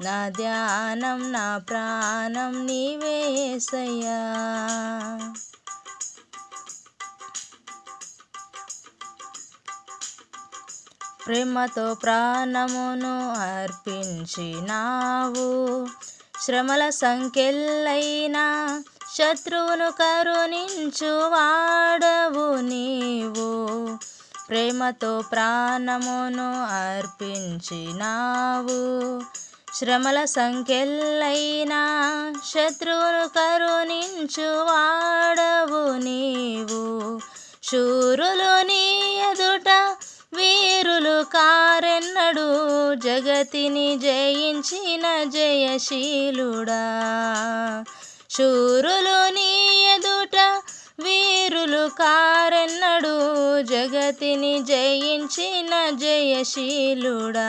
నా ధ్యానం నా ప్రాణం నీవేసయ్యా ప్రేమతో ప్రాణమును అర్పించినావు. శ్రమల సంఖ్యలైనా శత్రువును కరుణించు వాడవు నీవు. ప్రేమతో ప్రాణమును అర్పించినావు. శ్రమల సంఖ్యలైనా శత్రువును కరుణించు వాడవు నీవు. శూరులు నీ ఎదుట వీరులు కారెన్నడు. జగతిని జయించిన జయశీలుడా. శూరులు నీ ఎదుట వీరులు కారెన్నడు. జగతిని జయించిన జయశీలుడా.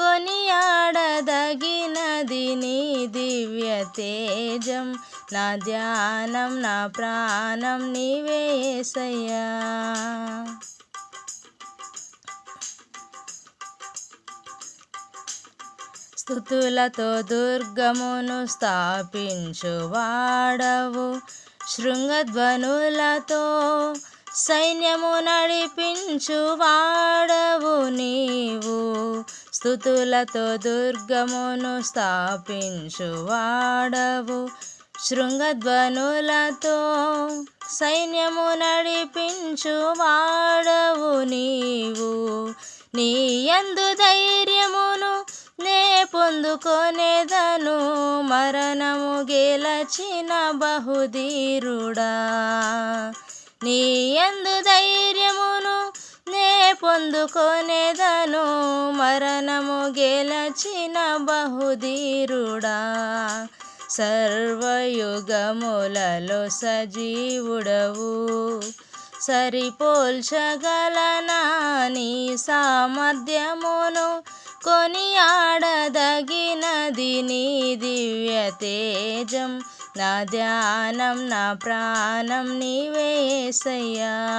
కొనియాడదగినది నీ దివ్య తేజం. నా ధ్యానం నా ప్రాణం నీవేసయ్యా స్థుతులతో దుర్గమును స్థాపించు వాడవు. శృంగధ్వనులతో సైన్యము నడిపించు వాడవు నీవు. స్థుతులతో దుర్గమును స్థాపించు వాడవు శృంగధ్వనులతో సైన్యము నడిపించు వాడవు నీవు. నీ యందు ధైర్యమును నే పొందుకొనేదను. మరణము గెలచిన బహుధీరుడా. నీ యందు ధైర్యమును పొందుకొనేదను మరణము గెలచిన బహుధీరుడా. సర్వయుగములలో సజీవుడవు. సరిపోల్చగలనా నీ సామర్థ్యమును కొనియాడదగినది నీ దివ్య తేజం. నా ధ్యానం నా ప్రాణం నీవేసయ్యా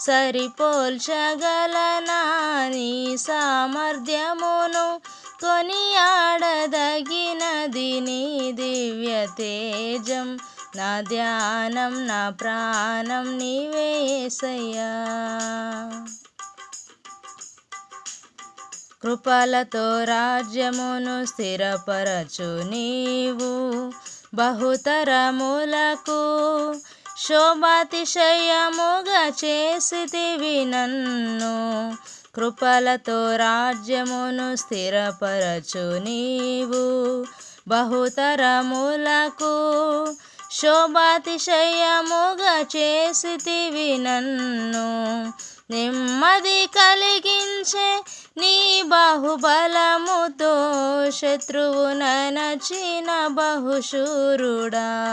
సరిపోల్చగలనా నీ సామర్థ్యమును కొనియాడదగినది నీ దివ్య తేజం. నా ధ్యానం నా ప్రాణం నీవేసయ్యా కృపలతో రాజ్యమును స్థిరపరచు నీవు. బహుతరములకు శోభాతిశయముగా చేసితివి నన్ను. కృపలతో రాజ్యమును స్థిరపరచు నీవు. బహుతరములకు శోభాతిశయముగా చేసితివి నన్ను. నెమ్మది కలిగించే నీ బాహుబలముతో శత్రువు నచిన బహుశూరుడా.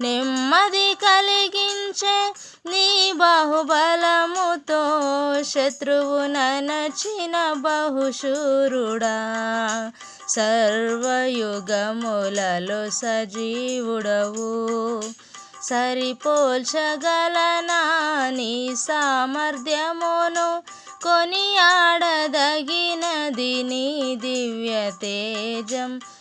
నెమ్మది కలిగించే నీ బాహుబలముతో శత్రువున నచ్చిన బహుశూరుడా. సర్వయుగములలో సజీవుడవు. సరిపోల్చగలనా నీ సామర్థ్యమును కొనియాడదగినది నీ దివ్య తేజం.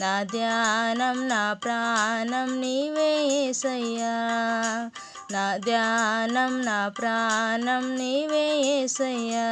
నా ధ్యానం నా ప్రాణం నీవేసయ్యా నా ధ్యానం నా ప్రాణం నీవేసయ్యా